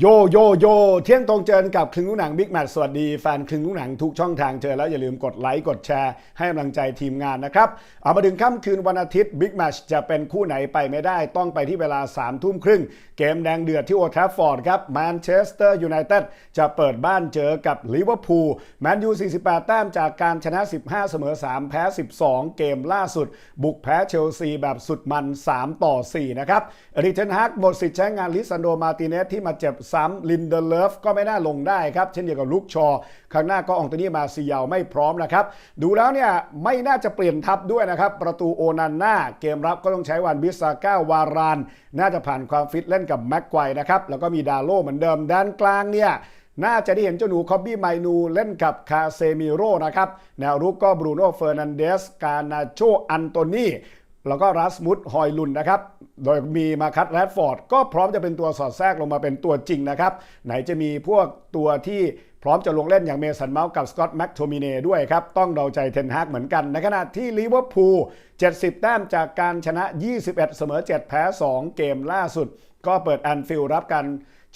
โยโยโยเที่ยงตรงเจอกับคลึงลูกหนังบิ๊กแมทสวัสดีแฟนคลึงลูกหนังทุกช่องทางเจอแล้วอย่าลืมกดไลค์กดแชร์ให้กำลังใจทีมงานนะครับ เอามาถึงค่ำคืนวันอาทิตย์บิ๊กแมทจะเป็นคู่ไหนไปไม่ได้ต้องไปที่เวลา3ามทุ่มครึ่ง เกมแดงเดือดที่โอทฟฟอร์ดครับแมนเชสเตอร์ยูไนเต็ดจะเปิดบ้านเจอกับลิเวอร์พูลแมนยู 48 แต้มจากการชนะ 15 เสมอ 3 แพ้ 12 เกมล่าสุด บุกแพ้เชลซีแบบสุดมัน 3 ต่อ 4 นะครับอริเทนฮักหมดสิทธิ์ใช้งานลิซันโดมาติเนสที่มาเจ็บซ้ำลินเดเลฟก็ไม่น่าลงได้ครับ เช่นเดียวกับลูกชอข้างหน้าก็อองโตนี่มาซียาวไม่พร้อมนะครับ ดูแล้วเนี่ยไม่น่าจะเปลี่ยนทัพด้วยนะครับ ประตูโอนันน่าเกมรับก็ต้องใช้วันบิสซาก้าวาราน น่าจะผ่านความฟิตเล่นกับแม็กไกวนะครับแล้วก็มีดาโลเหมือนเดิมด้านกลางเนี่ยน่าจะได้เห็นเจ้าหนูคอบบี้ไมนูเล่นกับคาเซมิโร่นะครับแนวรุกก็บรูโน่เฟอร์นันเดส กานาโชอันโตนี แล้วก็รัสมุดฮอยลุนนะครับ โดยมีมาคัตแรดฟอร์ดก็พร้อมจะเป็นตัวสอดแทรกลงมาเป็นตัวจริงนะครับ ไหนจะมีพวกตัวที่พร้อมจะลงเล่นอย่างเมสันเมาส์กับสกอตแม็กโทมิเน่ด้วยครับ ต้องเดาใจเทนฮากเหมือนกัน ในขณะที่ลิเวอร์พูล 70 แต้มจากการชนะ 21 เสมอ 7 แพ้ 2 เกมล่าสุด ก็เปิดแอนฟิลด์รับการ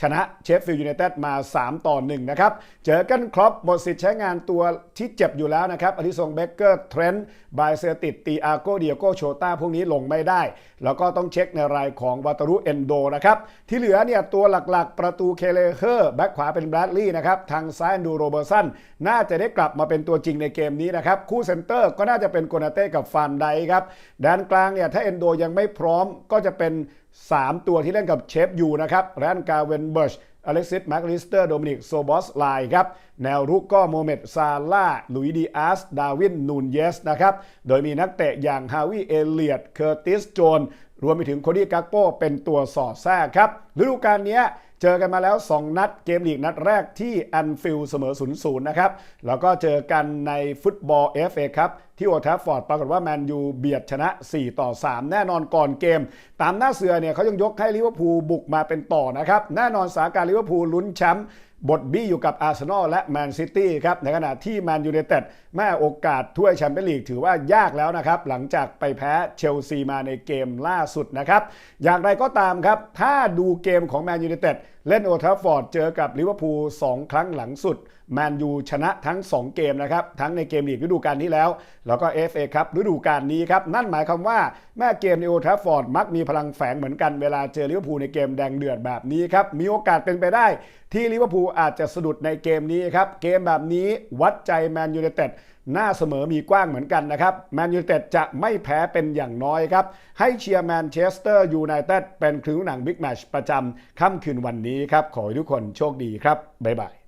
ชนะเชฟฟิลด์ยูไนเต็ดมา 3 ต่อ 1 นะครับ เจอกันครอปหมดสิทธิ์ใช้งานตัวที่เจ็บอยู่แล้วนะครับอลิซงเบเกอร์เทรนต์บายเซติดตีอาโกเดียโกโชต้าพวกนี้ลงไม่ได้ แล้วก็ต้องเช็คในรายของวาตารุเอนโดนะครับ ที่เหลือเนี่ยตัวหลักๆ ประตูเคเลเคอร์แบ็คขวาเป็นแบรดลีย์นะครับทางซ้ายดูโรเบอร์สันน่าจะได้กลับมาเป็นตัวจริงในเกมนี้นะครับคู่เซนเตอร์ก็น่าจะเป็นโกนาเต้กับฟานไดครับด้านกลางเนี่ยถ้าเอนโดยังไม่พร้อมก็จะเป็น 3 ตัวที่เล่นกับเชฟยูนะครับแรนกาเวนเบิร์ชอเล็กซิสแมคลิสเตอร์ โดมินิก โซบอสไลครับ แนวรุกก็โมเมดซาล่าลุยดีอาส ดาวิน นูนเยส นะครับ โดยมีนักเตะอย่างฮาวิเอเลียด เคอร์ติส โจน รวมไปถึงโคดี้กักโปเป็นตัวสอดแทรกครับ ฤดูกาลนี้ เจอกันมาแล้ว 2 นัดเกมลีกนัดแรกที่แอนฟิลด์เสมอ0ูนย์นะครับ แล้วก็เจอกันในฟุตบอล FA ครับที่โอทัฟฟอร์ดปรากฏว่าแมนยูเบียดชนะ 4 ต่อ 3 แน่นอนก่อนเกม ตามหน้าเสือเนี่ยเขายังยกให้ลิเวอร์พูลบุกมาเป็นต่อนะครับ แน่นอนสาการลิเวอร์พูลลุ้นแชมป์ บทบี้อยู่กับอาร์เซนอลและแมนซิตี้ครับในขณะที่แมนยูไนเต็ดแม่โอกาสถ้วยแชมเปี้ยนลีกถือว่ายากแล้วนะครับ หลังจากไปแพ้เชลซีมาในเกมล่าสุดนะครับ อย่างไรก็ตามครับ ถ้าดูเกมของแมนยูไนเต็ด เล่นโอทัฟฟอร์ดเจอกับลิเวอร์พูล2ครั้งหลังสุดแมนยูชนะทั้ง 2 เกมนะครับ ทั้งในเกมลีกฤดูกาลนี้แล้ว แล้วก็ FA ครับฤดูกาลนี้ครับ นั่นหมายความว่าแม่เกมในโอทัฟฟอร์ดมักมีพลังแฝงเหมือนกันเวลาเจอลิเวอร์พูลในเกมแดงเดือดแบบนี้ครับ มีโอกาสเป็นไปได้ ที่ลิเวอร์พูลอาจจะสะดุดในเกมนี้ครับ เกมแบบนี้วัดใจแมนยูไนเต็ด หน้าเสมอมีกว้างเหมือนกันนะครับแมนยูเต็ดจะไม่แพ้เป็นอย่างน้อยครับ ให้เชียร์แมนเชสเตอร์ยูไนเต็ดเป็นครึ่งหนังบิ๊กแมชประจำค่ำคืนวันนี้ครับ ขอให้ทุกคนโชคดีครับ บ๊ายบาย